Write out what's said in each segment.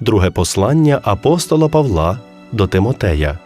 Друге послання апостола Павла до Тимотея.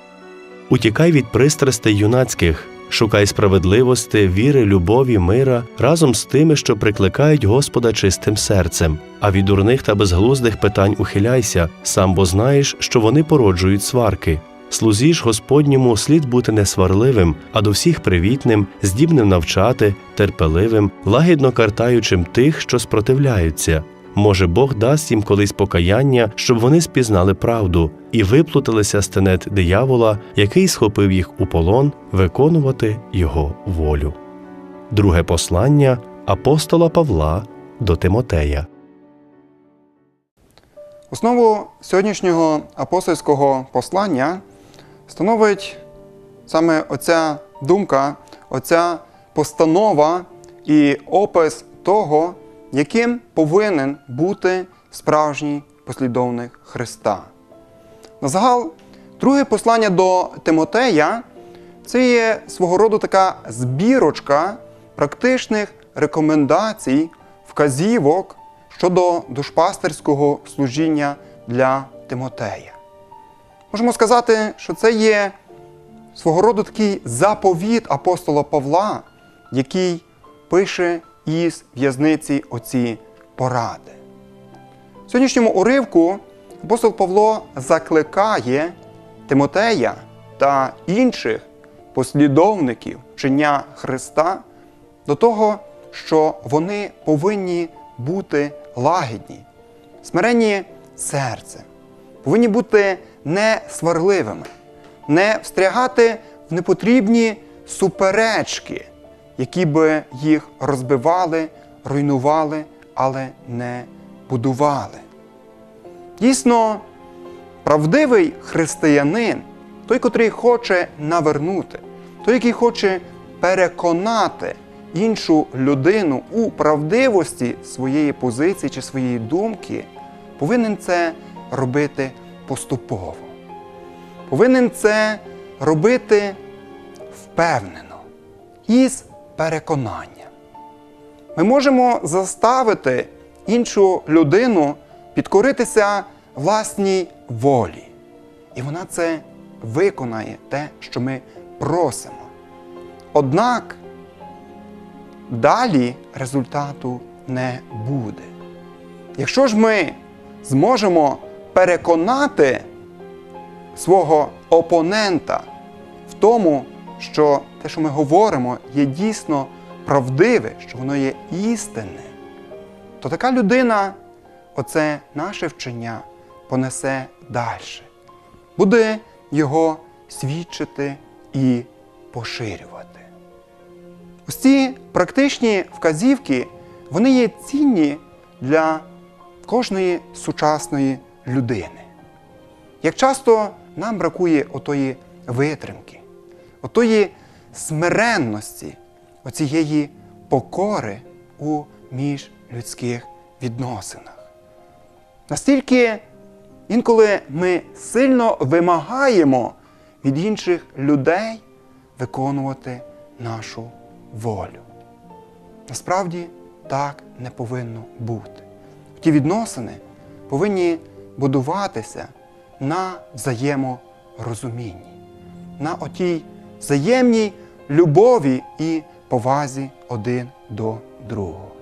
Утікай від пристрастей юнацьких, шукай справедливості, віри, любові, мира разом з тими, що прикликають Господа чистим серцем. А від дурних та безглуздих питань ухиляйся, сам бо знаєш, що вони породжують сварки. Слузі Господньому слід бути не сварливим, а до всіх привітним, здібним навчати, терпеливим, лагідно картаючим тих, що спротивляються. Може, Бог дасть їм колись покаяння, щоб вони спізнали правду і виплуталися з тенет диявола, який схопив їх у полон, виконувати його волю. Друге послання апостола Павла до Тимотея. Основу сьогоднішнього апостольського послання становить саме оця думка, оця постанова і опис того, яким повинен бути справжній послідовник Христа. На загал, друге послання до Тимотея це є свого роду така збірочка практичних рекомендацій, вказівок щодо душпастерського служіння для Тимотея. Можемо сказати, що це є свого роду такий заповіт апостола Павла, який пише із в'язниці оці поради. В сьогоднішньому уривку апостол Павло закликає Тимотея та інших послідовників вчення Христа до того, що вони повинні бути лагідні, смиренні серцем, повинні бути не сварливими, не встрягати в непотрібні суперечки, які би їх розбивали, руйнували, але не будували. Дійсно, правдивий християнин, той, котрий хоче навернути, той, який хоче переконати іншу людину у правдивості своєї позиції чи своєї думки, повинен це робити поступово. Повинен це робити впевнено, із переконанням. Ми можемо заставити іншу людину підкоритися власній волі. І вона це виконає те, що ми просимо. Однак далі результату не буде. Якщо ж ми зможемо переконати свого опонента в тому, що те, що ми говоримо, є дійсно правдиве, що воно є істинне, то така людина оце наше вчення понесе далі, буде його свідчити і поширювати. Ось ці практичні вказівки, вони є цінні для кожної сучасної людини. Як часто нам бракує отої витримки, отої смиренності, оцієї покори у міжлюдських відносинах. Настільки інколи ми сильно вимагаємо від інших людей виконувати нашу волю. Насправді так не повинно бути. Ті відносини повинні будуватися на взаєморозумінні, на отій взаємній любові і повазі один до другого.